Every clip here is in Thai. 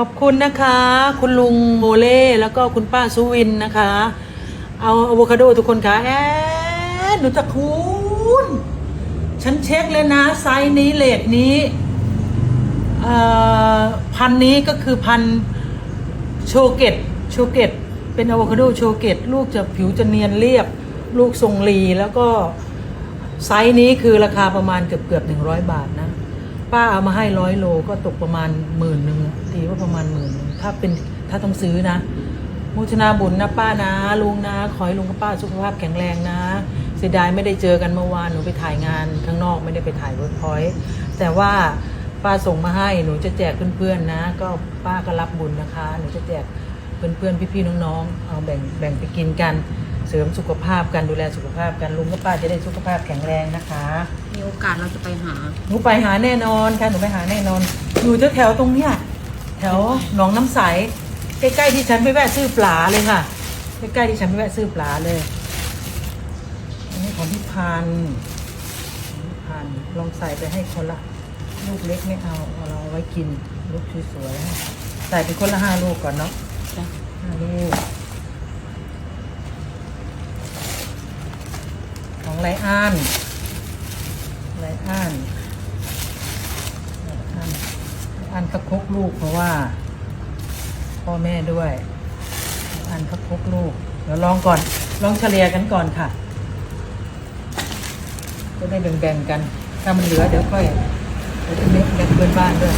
ขอบคุณนะคะ คุณลุงโมเล่แล้วก็คุณป้าสุวินนะคะ เอาอะโวคาโดทุกคนคะแอนหนูตะคุณฉันเช็คเลยนะ ไซส์นี้เลทนี้เอ่อพันนี้ก็คือพันโชเกตโชเกตเป็นอะโวคาโดโชเกตลูกจะผิวจะเนียนเรียบ ลูกทรงรีแล้วก็ไซส์นี้คือราคาประมาณเกือบเกือบหนึ่งร้อยบาทนะ ป้าเอามาให้ร้อยโลก็ตกประมาณหมื่นหนึ่งตีว่าประมาณหมื่นถ้าเป็นถ้าต้องซื้อนะมุชนาบุญนะป้านะลุงนะขอให้ลุงกับป้าสุขภาพแข็งแรงนะ เสียดายไม่ได้เจอกันเมื่อวานหนูไปถ่ายงานข้างนอกไม่ได้ไปถ่ายเวิร์กพอยต์แต่ว่าป้าส่งมาให้หนูจะแจกเพื่อนๆนะ ก็ป้าก็รับบุญนะคะ หนูจะแจกเพื่อนๆพี่ๆน้องๆเอาแบ่งแบ่งไปกินกัน เสริมสุขภาพกันดูแลสุขภาพกันลุงกับป้าจะได้สุขภาพแข็งแรงนะคะมีโอกาสเราจะไปหา หนูไปหาแน่นอนค่ะหนูไปหาแน่นอนอยู่แถวๆตรงเนี้ยแถวหนองน้ำใสใกล้ๆที่ฉันไปแวะซื้อปลาเลยค่ะใกล้ๆที่ฉันไปแวะซื้อปลาเลยอันนี้ของพี่พันธุ์ของพี่พันธุ์ลองใส่ไปให้คนละลูกเล็กไม่เอาเอาเราเอาไว้กินลูกสวยๆใส่ไปคนละห้าลูกก่อนเนาะจ้ะ ห้าลูก ของไรอันไรอันไรอันไรอันก็คกลูกเพราะว่า พ่อแม่ด้วยไรอันก็คกลูกเดี๋ยวลองก่อนลองเฉลี่ยกันก่อนค่ะ จะได้แบ่งๆกัน ถ้ามันเหลือเดี๋ยวค่อยเดี๋ยวจะเน็บแบ่งเพื่อนบ้านด้วย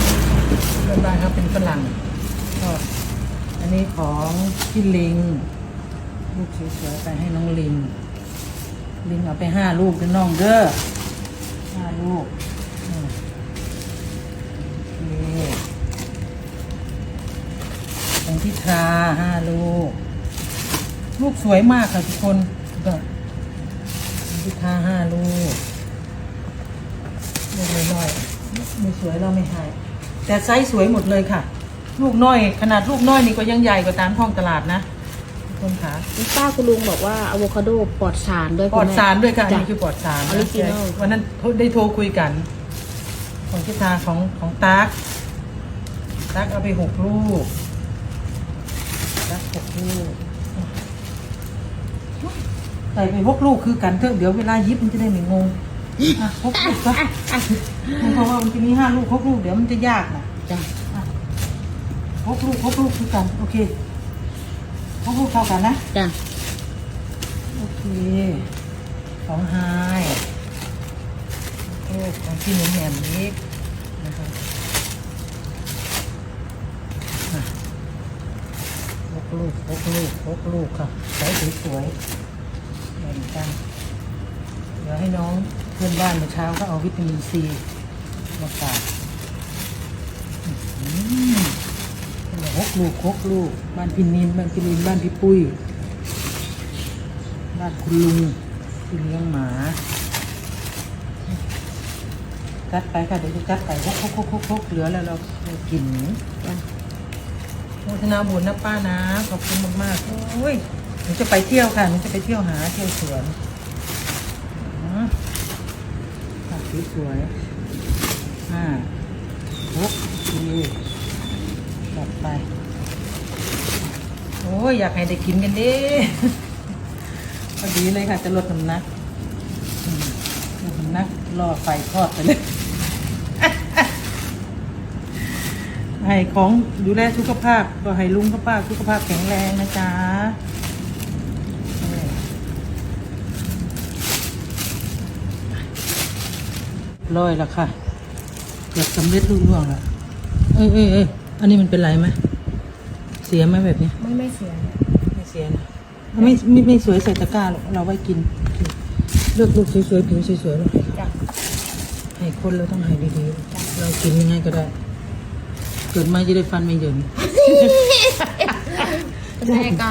เพื่อนบ้านเขาเป็นฝรั่งก็อันนี้ของพี่ลิง ลูกสวยๆไปให้น้องลิง ลิงเอาไปห้าลูกเด้อน้องเด้อห้าลูกโอเคของพี่ทราห้าลูก ลูกสวยมากค่ะทุกคนก็ของพี่ทราห้าลูกลูกน้อยๆไม่สวยเราไม่ให้แต่ไซส์สวยหมดเลยค่ะ ลูกน้อย ขนาดลูกน้อยนี่ก็ยังใหญ่กว่าตามท้องตลาดนะ คนค่ะคุณป้าคุณลุงบอกว่าอะโวคาโดปลอดสารด้วยปลอดสารด้วยค่ะอันจ้ะ นี่คือปลอดสารนะ Original วันนั้นได้โทรคุยกัน ของพิธาของของตากตากเอาไปหกลูกตากหกลูกใส่ไปหกลูกคือกันเถอะเดี๋ยวเวลายิบมันจะได้ไม่งงอะหกลูกก็เพราะว่ามันจะมีห้าลูกหกลูกเดี๋ยวมันจะยากนะ จ้ะอะหกลูกหกลูกคือกัน โอเค หกลูกเท่ากันนะ จ้ะโอเค ของไฮโอ้ของพี่หนุ่มแหม่มนี้นะครับอะหกลูกหกลูกหกลูกค่ะใส่สวยๆแบ่งกันเดี๋ยวให้น้องเพื่อนบ้านเมื่อเช้าก็เอาวิตามินซีมาฝากอื้อหือหก ลูกหกลูก บ้านพี่นินบ้านพี่นินบ้านพี่ปุ้ย บ้านคุณลุงที่เลี้ยงหมาจัดไปค่ะเดี๋ยวจะจัดไปคกคกคกคกเหลือแล้วเรากินโมทนาบุญนะป้านะ ขอบคุณมากๆโอ้ยหนูจะไปเที่ยวค่ะหนูจะไปเที่ยวหาเที่ยวสวนอ๋อผักสวยๆห้าหกทีจัดไป โอ้ยอยากให้ได้กินกันดิพอดีเลยค่ะจะลดน้ำหนักลดน้ำหนักรอไฟทอดไปเลยให้ของดูแลสุขภาพก็ให้ลุงกับป้าสุขภาพแข็งแรงนะจ๊ะร้อยแล้วค่ะเกือบสำเร็จลุล่วงแล้วเอ้ยเอ้ยเอ้ยอันนี้มันเป็นไรไหม เสียไหมแบบนี้ไม่ไม่เสียไม่เสียนะไม่ไม่ไม่สวยใส่ตะกร้าหรอกเราไว้กินเลือกลูกสวยๆผิวสวยๆแล้วจ้ะให้คนเราต้องให้ดีๆ เรากินยังไงก็ได้ เกิดมาจะได้ฟันไม่เหยินแม่ก็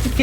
โอเค